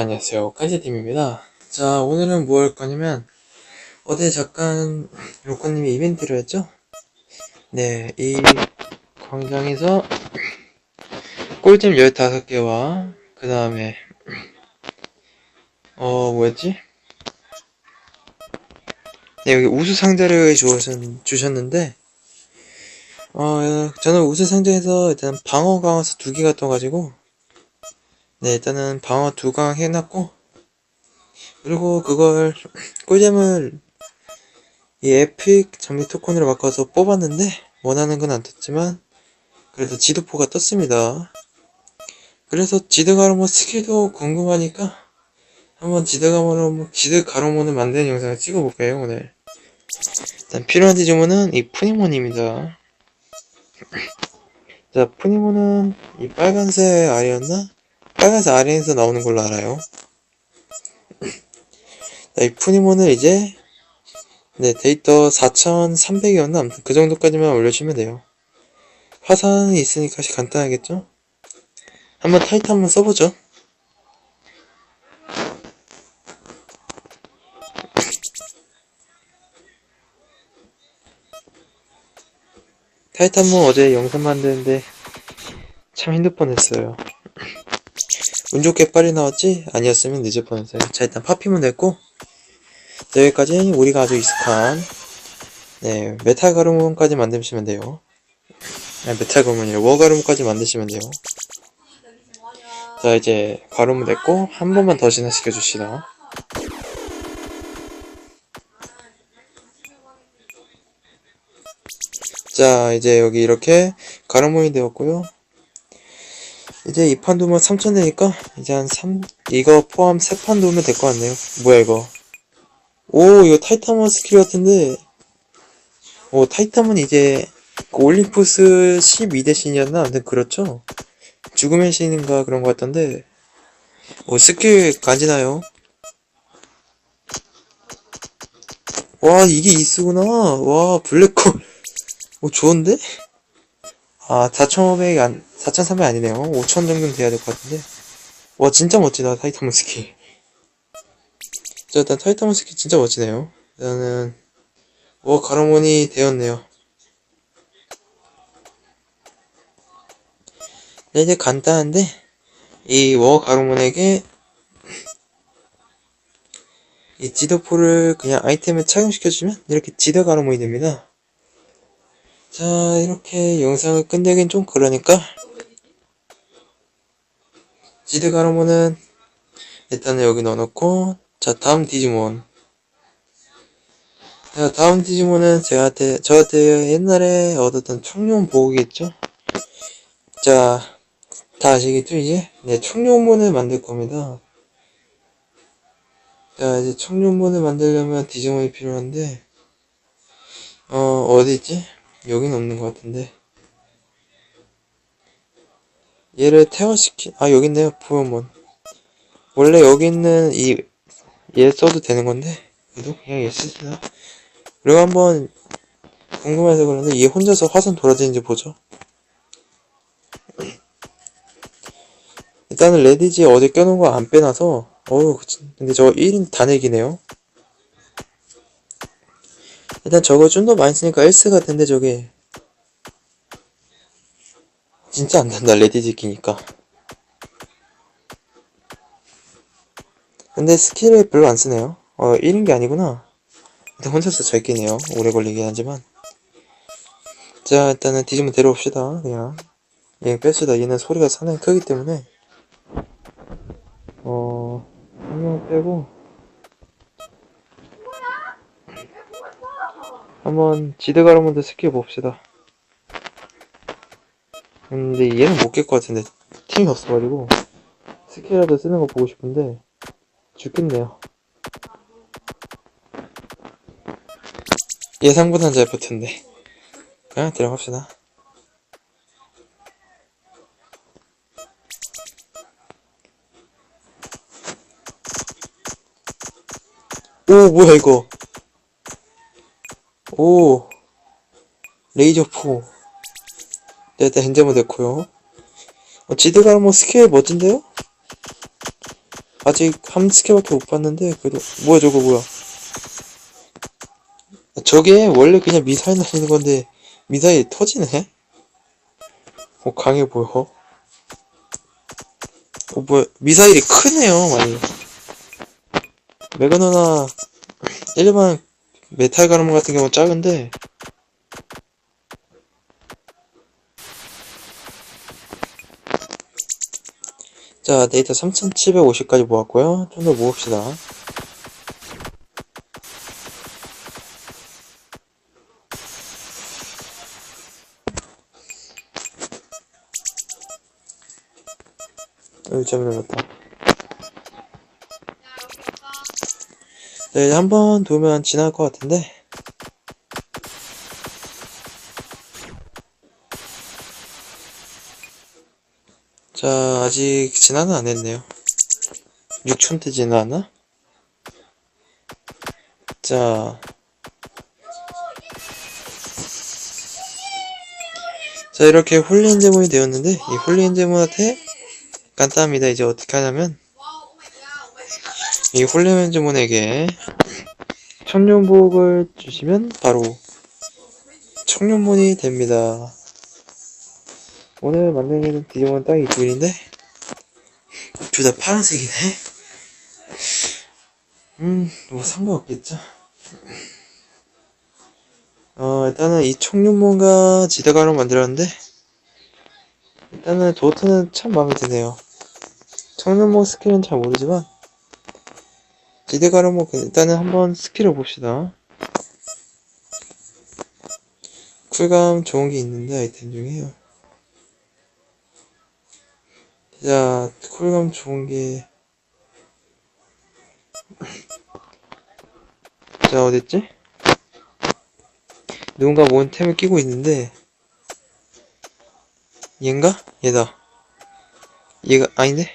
안녕하세요. 까시팀입니다. 자, 오늘은 뭐 할 거냐면, 어제 잠깐 로코님이 이벤트를 했죠? 네, 이 광장에서 꿀잼 15개와, 그 다음에, 어, 뭐였지? 네, 여기 우수 상자를 주셨, 주셨는데, 어, 저는 우수 상자에서 일단 방어 강화서 두 개가 떠가지고, 네, 일단은 방어 두 강 해놨고, 그리고 그걸, 꿀잼을 이 에픽 장미 토큰으로 바꿔서 뽑았는데, 원하는 건 안 떴지만, 그래도 지드포가 떴습니다. 그래서 지드 가로모 스킬도 궁금하니까, 한번 지드 가로모, 지드 가로모를 만드는 영상을 찍어볼까요, 오늘? 일단 필요한 디지몬은 이 푸니몬입니다. 자, 푸니몬은 이 빨간색 알이었나? 빨간색 아래에서 나오는 걸로 알아요. 자, 이 푸니몬을 이제 네 데이터 4300이었나? 아무튼 그 정도까지만 올려주면 돼요. 화산이 있으니까 간단하겠죠? 한번 타이트 한번 써보죠. 타이트 한번 어제 영상 만드는데 참 힘들 뻔했어요. 운 좋게 빨리 나왔지? 아니었으면 늦을 뻔했어요. 자, 일단 파피문 됐고, 자, 여기까지 우리가 아주 익숙한, 네, 메탈 가루문까지 만드시면 돼요. 아니, 메탈 가루문이 아니라 워 가루문까지 만드시면 돼요. 자, 이제 가루문 됐고, 한 번만 더 진화시켜 줍시다. 자, 이제 여기 이렇게 가루문이 되었고요. 이제 이판 두면 3천 되니까 이제 한 3, 이거 포함 3판 두면 될 것 같네요. 뭐야 이거. 오 이거 타이타몬 스킬 같은데 오 타이타몬 이제 그 올림푸스 12대 신이었나? 아무튼 그렇죠. 죽음의 신인가 그런 것 같던데 오 스킬 간지나요. 와 이게 이스구나. 와 블랙홀. 오 좋은데? 아 4,500이 안 4,300 아니네요. 5,000 정도는 돼야 될 것 같은데. 와, 진짜 멋지다, 타이탄 스키. 자, 일단 타이탄 스키 진짜 멋지네요. 일단은, 워 가로몬이 되었네요. 네, 이제 간단한데, 이 워 가로몬에게, 이 지도포를 그냥 아이템에 착용시켜주면, 이렇게 지도 가로몬이 됩니다. 자, 이렇게 영상을 끝내긴 좀 그러니까, 지드 가로모는 일단은 여기 넣어놓고 자 다음 디지몬. 자 다음 디지몬은 제한테 저한테 옛날에 얻었던 청룡 보호기겠죠? 자 다 아시겠죠 이제? 네 청룡몬을 만들 겁니다. 자 이제 청룡몬을 만들려면 디지몬이 필요한데 어 어디 있지 여긴 없는 것 같은데 얘를 태화시키, 아, 여기 있네요, 포용몬. 원래 여기 있는 이, 얘 써도 되는 건데, 그래도 그냥 얘 쓰시나? 그리고 한번, 궁금해서 그러는데, 얘 혼자서 화산 돌아다니는지 보죠. 일단은 레디지에 어디 껴놓은 거 안 빼놔서, 어우, 근데 저거 1인 단액이네요. 일단 저거 좀 더 많이 쓰니까 1스가 된대, 저게. 진짜 안 된다 레디지 끼니까. 근데 스킬을 별로 안 쓰네요. 어 1인 게 아니구나. 일단 혼자서 잘 끼네요. 오래 걸리긴 하지만. 자 일단은 디지몬 데려옵시다 그냥. 얘 뺍시다 얘는 소리가 상당히 크기 때문에. 어... 한 명 빼고 한번 지드가르몬드 스킬 봅시다. 근데 얘는 못 깰 것 같은데 팀이 없어가지고 스킬이라도 쓰는 거 보고 싶은데 죽겠네요. 예상보단 잘 버텼네 그냥 들어갑시다. 오 뭐야 이거 오. 레이저 포. 네, 일단 핸드모 됐고요. 어, 지드가 뭐 스킬 멋진데요? 아직 한 스킬밖에 못 봤는데 그래도 뭐야 저거 뭐야? 저게 원래 그냥 미사일 날리는 건데 미사일 터지네? 어 강해 보여? 어 뭐야 미사일이 크네요 많이. 메가노나 일반 메탈 가르마 같은 경우는 작은데. 자 데이터 3750까지 모았고요. 좀 더 모읍시다. 여기 점 눌렀다 네, 한번 도면 지날 것 같은데 자 아직 진화는 안 했네요 6천 대 진화하나? 자 자, 이렇게 홀리인 제문이 되었는데, 이 홀리인 제문한테 간단합니다. 이제 어떻게 하냐면, 이 홀리인 제문에게 청룡복을 주시면 바로 청룡문이 됩니다. 오늘 만들기는 디지몬 딱이 둘인데, 둘 다 파란색이네. 음, 뭐 상관없겠죠. 어, 일단은 이 청룡문과 지대가로 만들었는데, 일단은 도트는 참 마음에 드네요. 청룡문 스킬은 잘 모르지만, 지대가로 뭐, 일단은 한번 스킬을 봅시다. 쿨감 좋은 게 있는데, 아이템 중에요. 자, 쿨감 좋은 게, 자, 어딨지? 누군가 뭔 템을 끼고 있는데 얘인가? 얘다 얘가 아닌데?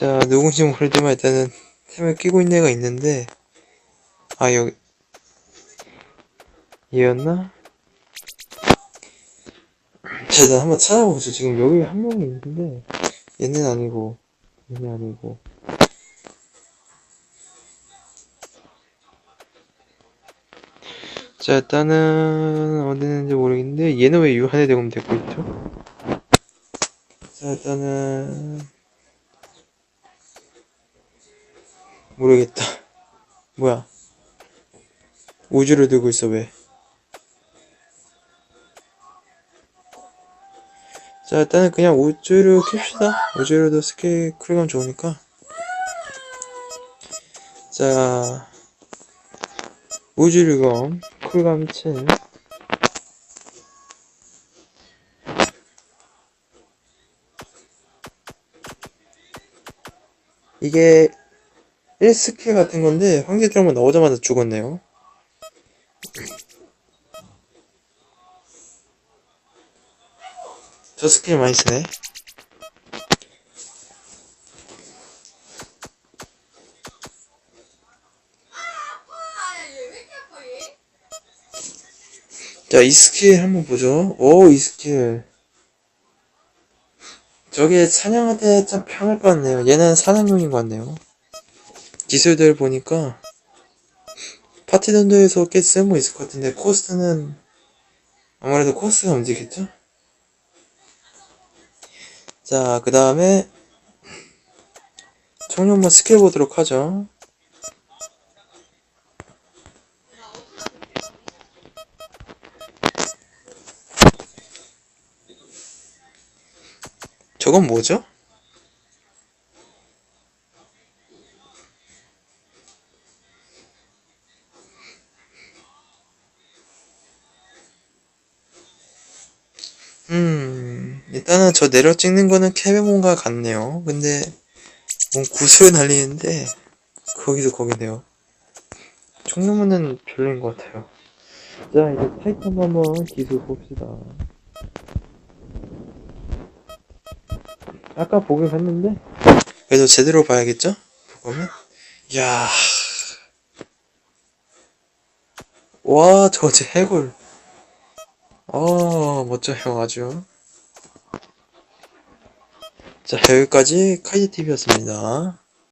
자 누군지 모르지만 일단은 템을 끼고 있는 애가 있는데. 아 여기. 얘였나? 자 일단 한번 찾아보죠. 지금 여기 한 명이 있는데. 얘는 아니고 얘는 아니고. 자, 일단은, 어디 있는지 모르겠는데, 얘는 왜 유한의 대검 되고 있죠? 자, 일단은, 모르겠다. 뭐야. 우주를 들고 있어, 왜. 자, 일단은 그냥 우주를 킵시다. 우주로도 스킬 쿨감 좋으니까. 자, 우주류검 쿨감 7 이게 1스킬 같은 건데 황제 드라마 나오자마자 죽었네요 저 스킬 많이 쓰네 자, 이 스킬 한번 보죠. 오, 이 스킬. 저게 사냥한테 참 편할 것 같네요. 얘는 사냥용인 것 같네요. 기술들 보니까 파티 던도에서 꽤 쓸모 있을 것 같은데 코스트는 아무래도 코스트가 움직이겠죠? 자, 그 다음에 청룡만 스킬 보도록 하죠. 저건 뭐죠? 음, 일단은 저 내려 찍는 거는 캐베몬과 같네요. 근데, 뭔 구슬을 날리는데, 거기서 거기네요. 총룡문은 별로인 것 같아요. 자, 이제 타이탄 한번 기술 봅시다. 아까 보긴 했는데 그래도 제대로 봐야겠죠? 보면 이야 와 저거 제 해골 어, 멋져요, 아주. 자, 여기까지 카이트TV였습니다.